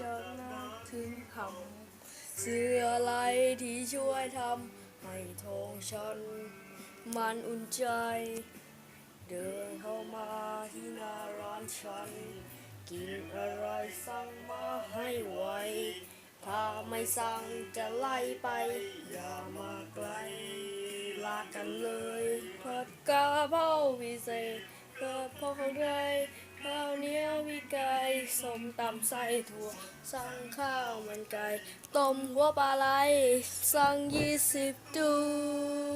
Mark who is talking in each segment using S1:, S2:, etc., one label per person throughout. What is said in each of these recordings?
S1: จะนึกถึงคำเสื้ออะไรที่ช่วยทำให้ท้องฉัน มันอุ่นใจ เดินเข้ามาที่หน้าร้านฉัน กินอะไรสั่งมาให้ไวถ้าไม่สั่งจะไล่ไป อย่ามาไกลลากันเลยผัดกะเพราพิเศษกะเพราไก่ ข้าวเหนียวมีไก่ส้มตำไส้ถั่ว สั่งข้าวมันไก่ต้มหัวปลาไหลสั่งยี่สิบตั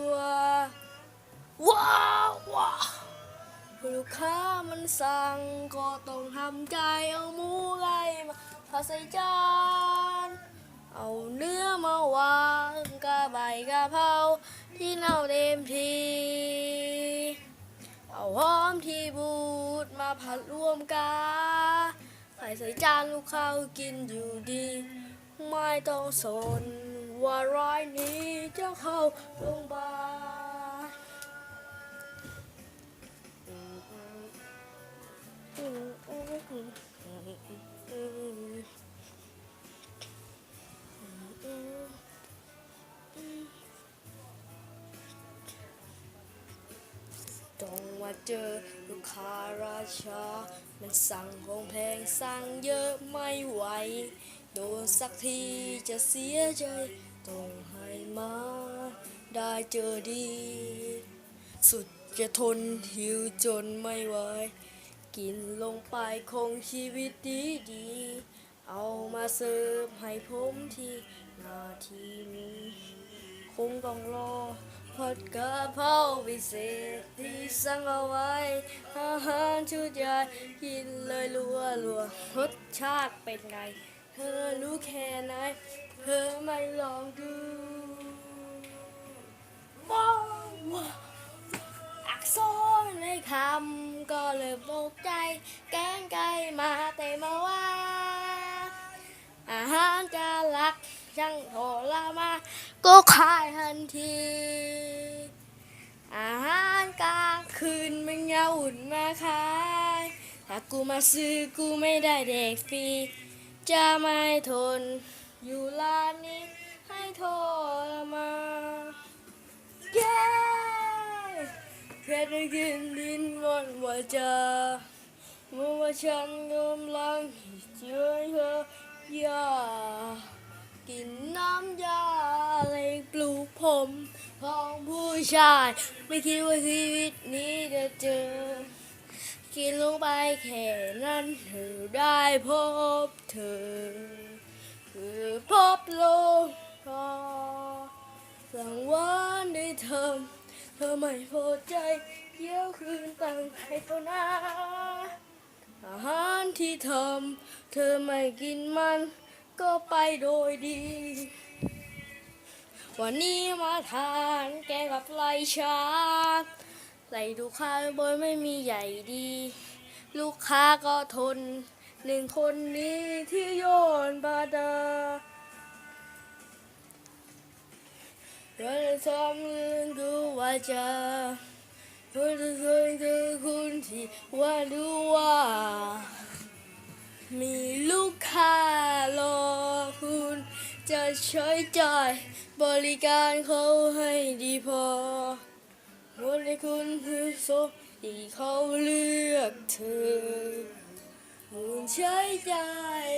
S1: วว้าวว้าลูกค้ามันสั่งก็ต้องทำใจเอาหมูไก่มาพาใส่จานเอาเนื้อมาวางกะใบกะเพราที่เน่าเต็มที เอาหอมที่บูดมาผัดรวมกันใส่ใส่จานลูกข้าวกินอยู่ดี ไม่ต้องสนว่าร้ายนี้จะเข้าโรงพยาบาล ต้องมาเจอลูกค้าราชา มันสั่งของแพงสั่งเยอะไม่ไหว โดนสักทีจะเสียใจ ต้องให้มา ได้เจอดี สุดจะทนหิวจนไม่ไหว กินลงไปคงชีวิตดีดี เอามาเสิร์ฟให้ผมที่นาทีนี้ คงต้องรอ ผัดกะเพราพิเศษที่สั่งเอาไว้ อาหารชุดใหญ่กินเลยรัวรัวรสชาติเป็นไง เธอรู้แค่ไหน เธอไม่ลองดูว้าวอักษรในคำก็เลยตกใจ แกงไก่มาแต่มว่า อาหารจะรักช่างโทรมา ก็ขายทันที อุ่นมาขายถ้ากูมาซื้อกูไม่ได้เด็กฟรี จะไม่ทน อยู่ร้านนี้ให้โทรมาเย้เพื่ได้กินดินวันว่าจะเมื่อว่าฉันกำลังเจอเธอยากินน้ำยาเลยปลูกผมของผู้ชาย ไม่คิดว่าชีวิตนี้จะเจอ กินลงไปแค่นั้นเธอได้พบเธอ คือพบโลกพอสังวานได้เธอ เธอไม่พอใจเยี่ยวคืนตั้งให้เขานาอาหารที่ทำเธอไม่กินมันก็ไปโดยดี วันนี้มาทานแกงกับไรชา ไหลลูกค้าบนไม่มีใหญ่ดี ลูกค้าก็ทน หนึ่งคนนี้ที่โยนบาดาเราจะทำเรื่องดูว่าจะเพื่อจะเคยเจอคุณที่ว่าดูว่า มีลูกค้ารอคุณ จะใช้จ่ายบริการเขาให้ดีพอ วันนี้คุณคือโซที่เขาเลือกเธอคุนใช้จ่ายผม